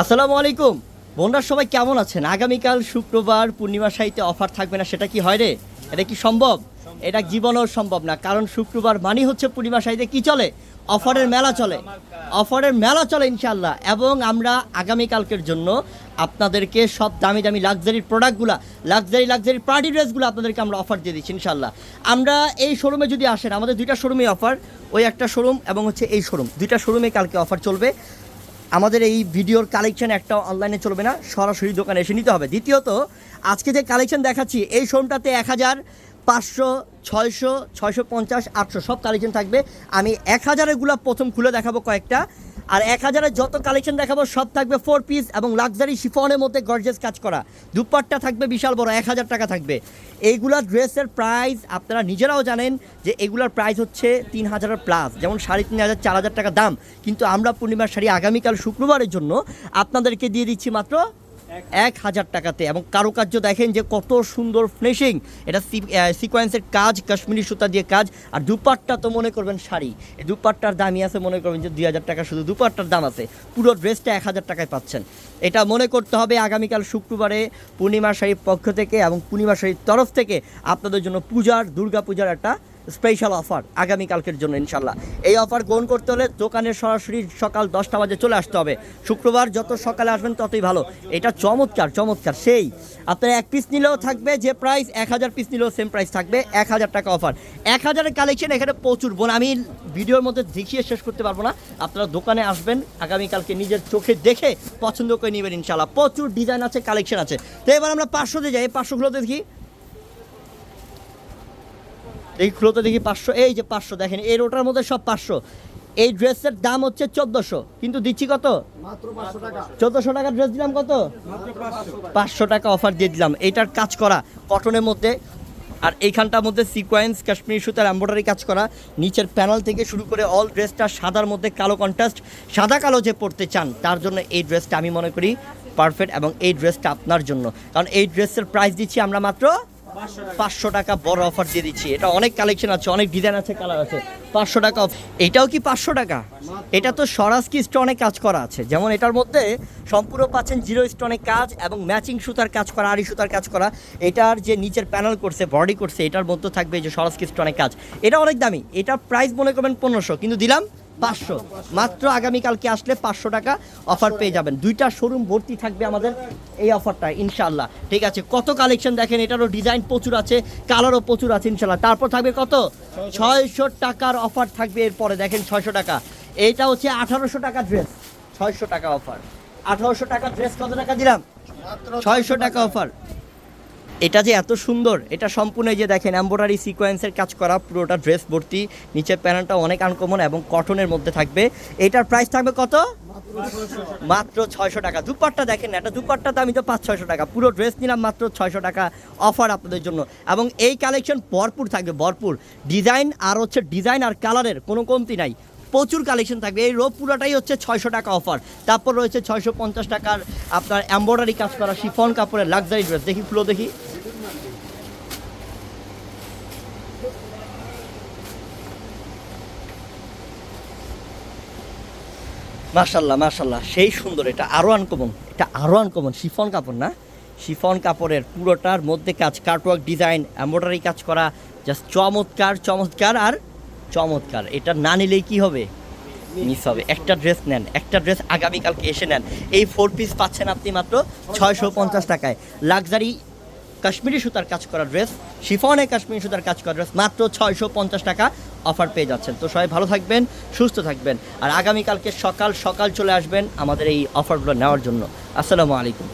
আসসালামু আলাইকুম। বোনরা সবাই কেমন আছেন? আগামীকাল শুক্রবার পূর্ণিমা সাহিত্যে অফার থাকবে না, সেটা কি হয় রে? এটা কি সম্ভব? এটা জীবনেও সম্ভব না, কারণ শুক্রবার মানি হচ্ছে পূর্ণিমা সাহিত্যে কি চলে? অফারের মেলা চলে। অফারের মেলা চলে ইনশাল্লাহ এবং আমরা আগামীকালকের জন্য আপনাদেরকে সব দামি দামি লাক্সারির প্রোডাক্টগুলো লাক্সারি লাক্সারি পার্টি ড্রেসগুলো আপনাদেরকে আমরা অফার দিয়ে দিচ্ছি ইনশাল্লাহ আমরা এই শোরুমে যদি আসেন, আমাদের দুইটা শোরুমে অফার ওই একটা শোরুম এবং হচ্ছে এই শোরুম দুইটা শোরুমে কালকে অফার চলবে। আমাদের এই ভিডিওর কালেকশন একটা অনলাইনে চলবে না, সরাসরি দোকানে এসে নিতে হবে। দ্বিতীয়ত, আজকে যে কালেকশন দেখাচ্ছি, এই শোনটাতে এক হাজার পাঁচশো, ছয়শো ছয়শো পঞ্চাশ, আটশো, সব কালেকশন থাকবে। আমি এক হাজারেরগুলো প্রথম খুলে দেখাবো কয়েকটা। আর এক হাজারের যত কালেকশন দেখাবো, সব থাকবে ফোর পিস এবং লাক্সারি শিফনের মধ্যে গর্জেস কাজ করা। দুপাট্টা থাকবে বিশাল বড়, এক হাজার টাকা থাকবে। এইগুলা ড্রেসের প্রাইস আপনারা নিজেরাও জানেন যে এগুলার প্রাইস হচ্ছে তিন হাজারের প্লাস যেমন সাড়ে তিন হাজার, চার হাজার টাকা দাম। কিন্তু আমরা পূর্ণিমার শাড়ি আগামীকাল শুক্রবারের জন্য আপনাদেরকে দিয়ে দিচ্ছি মাত্র এক হাজার টাকাতে। এবং কারুকার্য দেখেন যে কত সুন্দর ফিনিশিং এটা সিকোয়েন্সের কাজ, কাশ্মীরি সুতা দিয়ে কাজ। আর দুপাট্টা তো মনে করবেন শাড়ি। এই দুপাট্টার দামই আছে মনে করবেন যে দুই হাজার টাকা, শুধু দুপাট্টার দাম আছে। পুরো ড্রেসটা এক হাজার টাকায় পাচ্ছেন। এটা মনে করতে হবে আগামীকাল শুক্রবারে পূর্ণিমা শাড়ির পক্ষ থেকে এবং পূর্ণিমা শাড়ির তরফ থেকে আপনাদের জন্য পূজার দুর্গা পূজার একটা স্পেশাল অফার আগামীকালকের জন্য ইনশাল্লাহ এই অফার গ্রহণ করতে হলে দোকানে সরাসরি সকাল দশটা বাজে চলে আসতে হবে। শুক্রবার যত সকালে আসবেন ততই ভালো। এটা চমৎকার চমৎকার। সেই, আপনার এক পিস নিলেও থাকবে, যে প্রাইস এক হাজার পিস নিলেও সেম প্রাইস থাকবে, এক হাজার টাকা অফার এক হাজারের কালেকশন এখানে প্রচুর বোন, আমি ভিডিওর মধ্যে দেখিয়ে শেষ করতে পারব না। আপনারা দোকানে আসবেন, আগামীকালকে নিজের চোখে দেখে পছন্দ করে নেবেন ইনশাল্লাহ প্রচুর ডিজাইন আছে কালেকশন আছে। তো এবার আমরা পাঁচশোতে যাই পাঁচশোগুলোতে দেখি। এই খুলোতে দেখি পাঁচশো এই যে পাঁচশো দেখেন এই রোটার মধ্যে সব পাঁচশো। এই ড্রেসের দাম হচ্ছে চোদ্দোশো। কিন্তু দিচ্ছি কত? চোদ্দশো টাকা। টাকার ড্রেস দিলাম কত? পাঁচশো। পাঁচশো টাকা অফার দিয়ে দিলাম। এইটার কাজ করা কটনের মধ্যে। আর এইখানটার মধ্যে সিকোয়েন্স কাশ্মীরি সুতার এম্ব্রয়ডারি কাজ করা। নিচের প্যানেল থেকে শুরু করে অল ড্রেসটা সাদার মধ্যে কালো কন্ট্রাস্ট সাদা কালো যে পরতে চান তার জন্য এই ড্রেসটা আমি মনে করি পারফেক্ট এবং এই ড্রেসটা আপনার জন্য। কারণ এই ড্রেসের প্রাইস দিচ্ছি আমরা মাত্র পাঁচশো টাকা। বড় অফার দিয়ে দিচ্ছি। এটা অনেক কালেকশন আছে অনেক ডিজাইন আছে কালার আছে। পাঁচশো টাকা off। এটাও কি পাঁচশো টাকা? এটা তো স্বরাজ কি স্টোনে কাজ করা আছে। যেমন এটার মধ্যে সম্পূর্ণ পাচ্ছেন জিরো স্টোনে কাজ এবং ম্যাচিং সুতার কাজ করা আড়ি সুতার কাজ করা। এটার যে নিচের প্যানেল করছে বডি করছে এটার মধ্যে থাকবে যে স্বরাজ কি স্টোনে কাজ। এটা অনেক দামি। এটা প্রাইস মনে করবেন পনেরোশো কিন্তু দিলাম পাঁচশো। মাত্র আগামীকালকে আসলে পাঁচশো টাকা অফার পেয়ে যাবেন। দুইটা শোরুম ভর্তি থাকবে আমাদের এই অফারটা ইনশাল্লাহ ঠিক আছে কত কালেকশন দেখেন এটারও ডিজাইন প্রচুর আছে কালারও প্রচুর আছে ইনশাল্লাহ তারপর থাকবে কত? ছয়শো টাকার অফার থাকবে এরপরে দেখেন ছয়শো টাকা। এইটা হচ্ছে আঠারোশো টাকা ড্রেস ছয়শো টাকা অফার আঠারোশো টাকা ড্রেস কত টাকা দিলাম? ছয়শো টাকা অফার এটা যে এত সুন্দর এটা সম্পূর্ণ যে দেখেন এম্ব্রয়ডারি সিকোয়েন্সের কাজ করা পুরোটা ড্রেস ভর্তি নিচের প্যানেলটা অনেক আনকমন এবং কটনের মধ্যে থাকবে। এটার প্রাইস থাকবে কত? মাত্র ছয়শো টাকা। দুপাট্টা দেখেন না, এটা দুপাট্টা দামি তো পাঁচ ছয়শো টাকা। পুরো ড্রেস নিলাম মাত্র ছয়শো টাকা অফার আপনাদের জন্য। এবং এই কালেকশন ভরপুর থাকবে ভরপুর। ডিজাইন আর হচ্ছে ডিজাইন আর কালারের কোনো কমতি নাই। প্রচুর কালেকশন থাকবে। এই রোপ পুরোটাই হচ্ছে ছয়শো টাকা অফার তারপর রয়েছে ছয়শো পঞ্চাশ টাকার আপনার এম্ব্রয়ডারি কাজ করা শিফন কাপড়ের লাক্সারি ড্রেস দেখি ফুলো দেখি। মাশাল্লাহ মাশাল্লাহ সেই সুন্দর, এটা আরও আনকমন এটা আরও আনকমন শিফন কাপড় না? শিফন কাপড়ের পুরোটার মধ্যে কাজ কার্টওয়ার্ক ডিজাইন এম্ব্রয়ডারি কাজ করা জাস্ট চমৎকার চমৎকার আর চমৎকার। এটা না নিলেই কি হবে? মিস হবে। একটা ড্রেস নেন, একটা ড্রেস আগামীকালকে এসে নেন। এই ফোর পিস পাচ্ছেন আপনি মাত্র ছয়শো পঞ্চাশ টাকায়। লাক্সারি কাশ্মীরি সুতার কাজ করা ড্রেস শিফনে কাশ্মীরি সুতার কাজ করা ড্রেস মাত্র ছয়শো পঞ্চাশ টাকা অফার পেয়ে যাচ্ছেন। তো সবাই ভালো থাকবেন, সুস্থ থাকবেন। আর আগামীকালকে সকাল সকাল চলে আসবেন আমাদের এই অফারগুলো নেওয়ার জন্য। আসসালামু আলাইকুম।